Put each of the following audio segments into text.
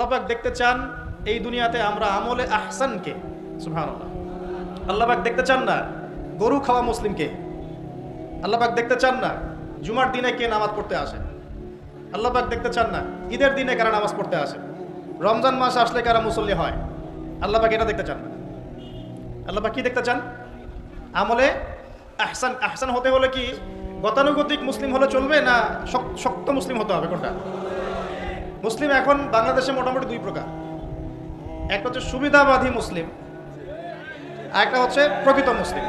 আল্লাপাক দেখতে চান, এই দুনিয়াতে আমরা আমলে আহসানকে। সুবহানাল্লাহ। আল্লাপাক দেখতে চান না, গরু খাওয়া মুসলিমকে। আল্লাপাক দেখতে চান না, জুমার দিনে কে নামাজ পড়তে আসে। আল্লাপাক দেখতে চান না, ঈদের দিনে কারা নামাজ পড়তে আসে। রমজান মাস আসলে কারা মুসল্লি হয়। আল্লাপাক এটা দেখতে চান না। আল্লাপাক কি দেখতে চান? আমলে আহসান। আহসান হতে হলে কি গতানুগতিক মুসলিম হলে চলবে না শক- শক্ত মুসলিম হতে হবে কোনটা? মুসলিম এখন বাংলাদেশে মোটামুটি দুই প্রকার। একটা হচ্ছে সুবিধাবাদী মুসলিম আর একটা হচ্ছে প্রকৃত মুসলিম।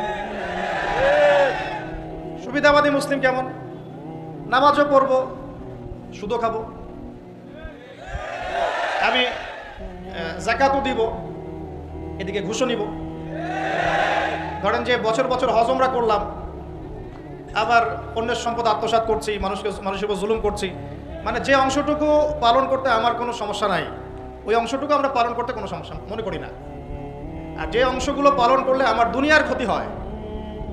সুবিধাবাদী মুসলিম কেমন? নামাজও পড়ব, সুদও খাব। আমি জাকাতও দিব, এদিকে ঘুষও নিব। ধরেন যে বছর বছর হজমরা করলাম, আবার অন্যের সম্পদ আত্মসাৎ করছি, মানুষকে, মানুষের উপর জুলুম করছি মানে যে অংশটুকু পালন করতে আমার কোনো সমস্যা নাই, ওই অংশটুকু আমরা পালন করতে কোনো সমস্যা মনে করি না। আর যে অংশগুলো পালন করলে আমার দুনিয়ার ক্ষতি হয়,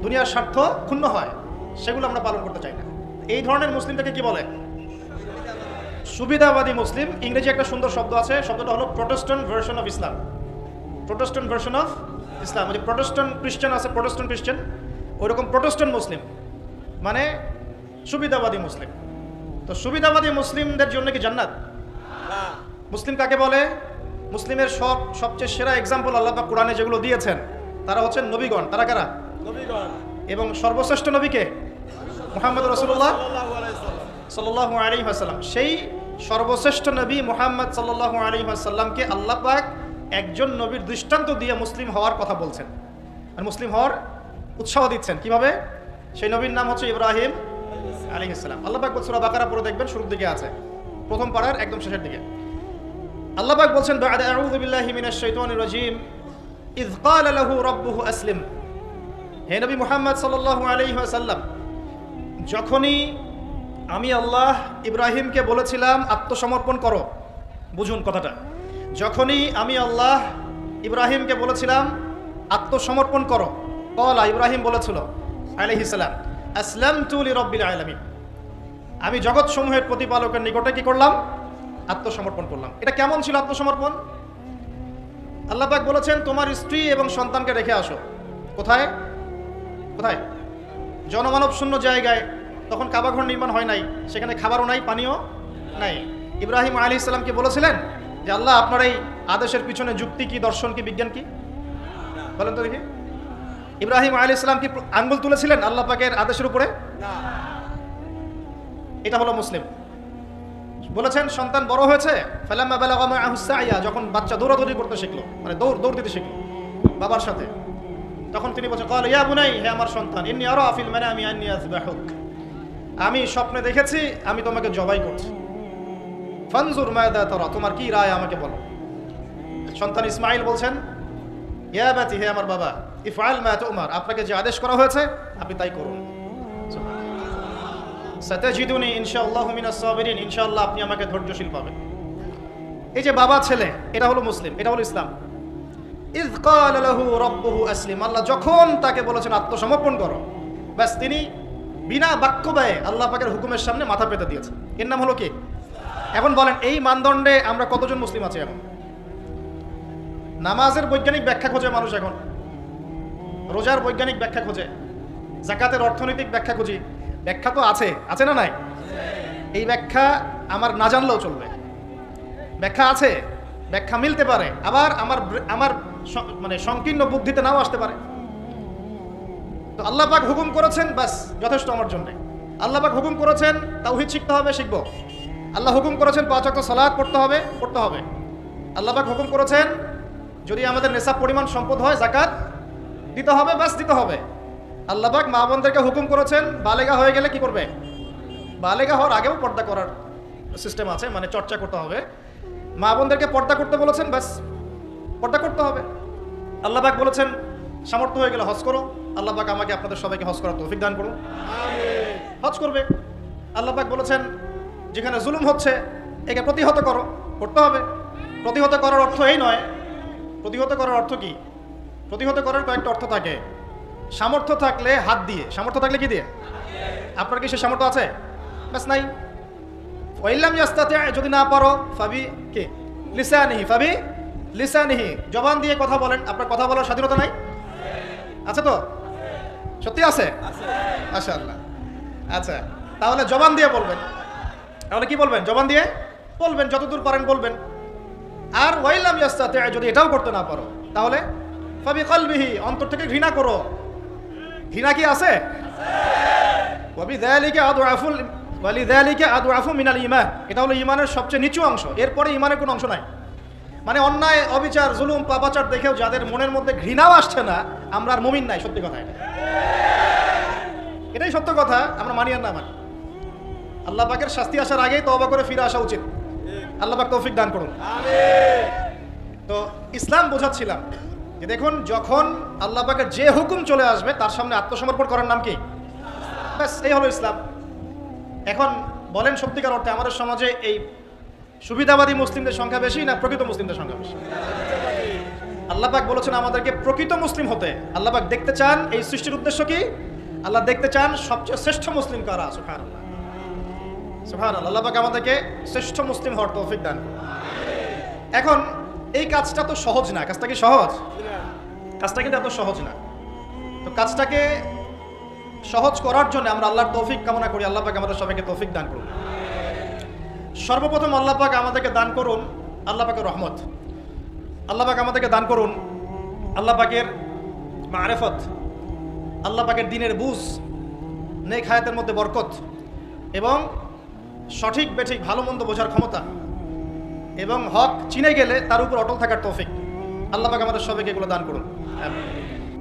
দুনিয়ার স্বার্থ ক্ষুণ্ণ হয়, সেগুলো আমরা পালন করতে চাই না। এই ধরনের মুসলিমটাকে কি বলে? সুবিধাবাদী মুসলিম। ইংরেজি একটা সুন্দর শব্দ আছে, শব্দটা হলো Protestant version of Islam. Protestant version of Islam. যে প্রোটেস্ট্যান্ট খ্রিস্টান আছে, প্রোটেস্ট্যান্ট খ্রিস্টান ওইরকম প্রোটেস্ট্যান্ট মুসলিম। মানে সুবিধাবাদী মুসলিম। তো সুবিধাবাদী মুসলিমদের জন্য কি জান্নাত? মুসলিম কাকে বলে? মুসলিমের সব সবচেয়ে সেরা এক্সাম্পল আল্লাহ কোরআনে যেগুলো দিয়েছেন তারা হচ্ছেন নবীগণ। তারা কারা? নবীগণ। এবং সর্বশ্রেষ্ঠ নবীকে মোহাম্মদ রসুল্লাহ সাল্লাহ আলী আসাল্লাম সেই সর্বশ্রেষ্ঠ নবী মোহাম্মদ সাল্লাহ আলী আসাল্লামকে আল্লাহ পাক একজন নবীর দৃষ্টান্ত দিয়ে মুসলিম হওয়ার কথা বলছেন। আর মুসলিম হওয়ার উৎসাহ দিচ্ছেন। কীভাবে? সেই নবীর নাম হচ্ছে ইব্রাহিম আলী ইসলাম আল্লাহ পাক সুরা বাকারা পরে দেখবেন, শুরুর দিকে আছে। প্রথম পাড়ার, একদম শেষের দিকে। আল্লাহ পাক বলছেন রাজীম, ইয ক্বালা লাহু রাব্বুহু আসলিম। হে নবী মুহাম্মদ সাল্লাল্লাহু আলাইহি ওয়াসাল্লাম, যখনই আমি আল্লাহ ইব্রাহিমকে বলেছিলাম, আত্মসমর্পণ করো। বুঝুন কথাটা। যখনই আমি আল্লাহ ইব্রাহিমকে বলেছিলাম, আত্মসমর্পণ করো। কলা ইব্রাহিম বলেছিল আলহিসাল্লাম আমি জগৎ সমূহের প্রতিপালকের নিকটে কি করলাম? আত্মসমর্পণ করলাম। এটা কেমন ছিল আত্মসমর্পণ? আল্লাহ পাক বলেছেন, তোমার স্ত্রী এবং সন্তানকে রেখে আসো। কোথায়? কোথায়? জনমানব শূন্য জায়গায়। তখন কাবাঘর নির্মাণ হয় নাই। সেখানে খাবারও নাই, পানিও নাই। ইব্রাহিম আলী ইসলামকে বলেছিলেন? যে আল্লাহ, আপনার এই আদেশের পিছনে যুক্তি কি, দর্শন কি, বিজ্ঞান কি? বলেন তো দেখি। ইব্রাহিম আলী ইসলাম কি আঙ্গুল তুলেছিলেন আল্লাহ পাকের আদেশের উপরে? এটা হলো মুসলিম। বলেছেন সন্তান বড় হয়েছে ফালাম্মা বালাগা মাআহু সাইয়া যখন বাচ্চা দৌড়াদৌড়ি করতে শিখলো মানে দৌড় দৌড় দিতে শিখলো বাবার সাথে। তখন তিনি বলছেন কল ইয়া বুনাই হে আমার সন্তান ইন্নি আরও আফিল মানে আমি আন্নি আমি স্বপ্নে দেখেছি আমি তোমাকে জবাই করছি। ফানজুর মায়াদা তরা তোমার কি রায় আমাকে বলো? সন্তান ইসমাইল বলছেন ইয়া বাতি হে আমার বাবা ইফআল মা তুমার, আপনাকে যে আদেশ করা হয়েছে, আপনি তাই করুন। ইনশাআল্লাহ সাবিরিন, ইনশাআল্লাহ আপনি আমাকে ধৈর্যশীল পাবেন। এই যে বাবা ছেলে, এটা হলো মুসলিম, এটা হলো ইসলাম। ইজ লাহু আসলিম, আল্লাহ যখন তাকে বলেছেন আত্মসমর্পণ করো, ব্যাস তিনি বিনা বাক্য ব্যয়ে আল্লাহ পাকের হুকুমের সামনে মাথা পেতে দিয়েছেন। এর নাম হলো কি? এখন বলেন, এই মানদণ্ডে আমরা কতজন মুসলিম আছি এখন? নামাজের বৈজ্ঞানিক ব্যাখ্যা খোঁজে মানুষ এখন। রোজার বৈজ্ঞানিক ব্যাখ্যা খোঁজে। জাকাতের অর্থনৈতিক ব্যাখ্যা খুঁজি। ব্যাখ্যা তো আছে আছে না নাই? এই ব্যাখ্যা আমার না জানলেও চলবে। ব্যাখ্যা আছে, ব্যাখ্যা মিলতে পারে, আবার আমার আমার মানে সংকীর্ণ বুদ্ধিতে নাও আসতে পারে। তো আল্লাহ পাক হুকুম করেছেন বাস যথেষ্ট আমার জন্যে। আল্লাহ পাক হুকুম করেছেন, তাওহিদ শিখতে হবে, শিখব। আল্লাহ হুকুম করেছেন, পাঁচ ওয়াক্ত সালাত পড়তে হবে পড়তে হবে। আল্লাহ পাক হুকুম করেছেন, যদি আমাদের নেশা পরিমাণ সম্পদ হয়, জাকাত দিতে হবে বাস দিতে হবে। আল্লাহ পাক মা বোনদেরকে হুকুম করেছেন বালেগা হয়ে গেলে কি করবে? বালেগা হওয়ার আগেও পর্দা করার সিস্টেম আছে মানে চর্চা করতে হবে। মা বোনদেরকে পর্দা করতে বলেছেন ব্যাস পর্দা করতে হবে। আল্লাহ পাক বলেছেন সামর্থ্য হয়ে গেলে হজ করো। আল্লাহ পাক আমাকে আপনাদের সবাইকে হজ করার তৌফিক দান করুন। হজ করবে। আল্লাহ পাক বলেছেন যেখানে জুলুম হচ্ছে একে প্রতিহত করো করতে হবে। প্রতিহত করার অর্থ এই নয়। প্রতিহত করার অর্থ কি? প্রতিহত করার কয়েকটা অর্থ থাকে। সামর্থ্য থাকলে হাত দিয়ে। সামর্থ্য থাকলে কি দিয়ে? আপনার কি সে সামর্থ্য আছে? ব্যাস, নাই। ওয়াইল্লাম ইয়াস্তাতে যদি না পারো, ফাবি কে? লিসানিহি, ফাবি লিসানিহি। জবান দিয়ে কথা বলেন। আপনার কথা বলার স্বাধীনতা নাই? আছে তো? সত্যি আছে? আচ্ছা আল্লাহ আচ্ছা তাহলে জবান দিয়ে বলবেন। তাহলে কি বলবেন? জবান দিয়ে? বলবেন, যতদূর পারেন বলবেন। আর ওয়াইলাম ইয়াস্তাতে যদি এটাও করতে না পারো, তাহলে কলবিহি অন্তর থেকে ঘৃণা করো। ঘৃণা কি আছে? মিনাল ইমান এটা হলো ইমানের সবচেয়ে নিচু অংশ। এরপরে ইমানের কোনো অংশ নাই। মানে অন্যায় অবিচার জুলুম পাপাচার দেখেও যাদের মনের মধ্যে ঘৃণাও আসছে না আমরা আর মমিন নাই সত্যি কথা এটা। এটাই সত্য কথা আমরা মানি আর না মানি। আল্লাহ পাকের শাস্তি আসার আগেই তওবা করে ফিরে আসা উচিত। আল্লাহ পাক তৌফিক দান করুন। তো ইসলাম বোঝাচ্ছিলাম। যে দেখুন, যখন আল্লাহ পাকের যে হুকুম চলে আসবে, তার সামনে আত্মসমর্পণ করার নাম কি? ব্যাস, এই হলো ইসলাম। এখন বলেন সত্যিকার অর্থে আমাদের সমাজে এই সুবিধাবাদী মুসলিমদের সংখ্যা বেশি না প্রকৃত মুসলিমদের সংখ্যা বেশি? আল্লাহ পাক বলেছেন, আমাদেরকে প্রকৃত মুসলিম হতে। আল্লাহ পাক দেখতে চান, এই সৃষ্টির উদ্দেশ্য কি? আল্লাহ দেখতে চান, সবচেয়ে শ্রেষ্ঠ মুসলিম কারা? সুফান সুফান আল্লাহ আমাদেরকে শ্রেষ্ঠ মুসলিম হওয়ার তৌফিক দান এখন এই কাজটা তো সহজ না। কাজটা কি সহজ? কাজটা কিন্তু এত সহজ না। তো কাজটাকে সহজ করার জন্য আমরা আল্লাহর তৌফিক কামনা করি। আল্লাহ পাক আমাদের সবাইকে তৌফিক দান করুন। সর্বপ্রথম আল্লাহ পাক আমাদেরকে দান করুন আল্লাহ পাকের রহমত। আল্লাহ পাক আমাদেরকে দান করুন আল্লাহ পাকের মারেফত। আল্লাহ পাকের দিনের বুঝ, নেক হায়াতের মধ্যে বরকত এবং সঠিক, বেঠিক, ভালো, মন্দ বোঝার ক্ষমতা। এবং হক চিনে গেলে তার উপর অটল থাকার তৌফিক আল্লাহ পাক আমাদের সবাইকে এগুলো দান করুন।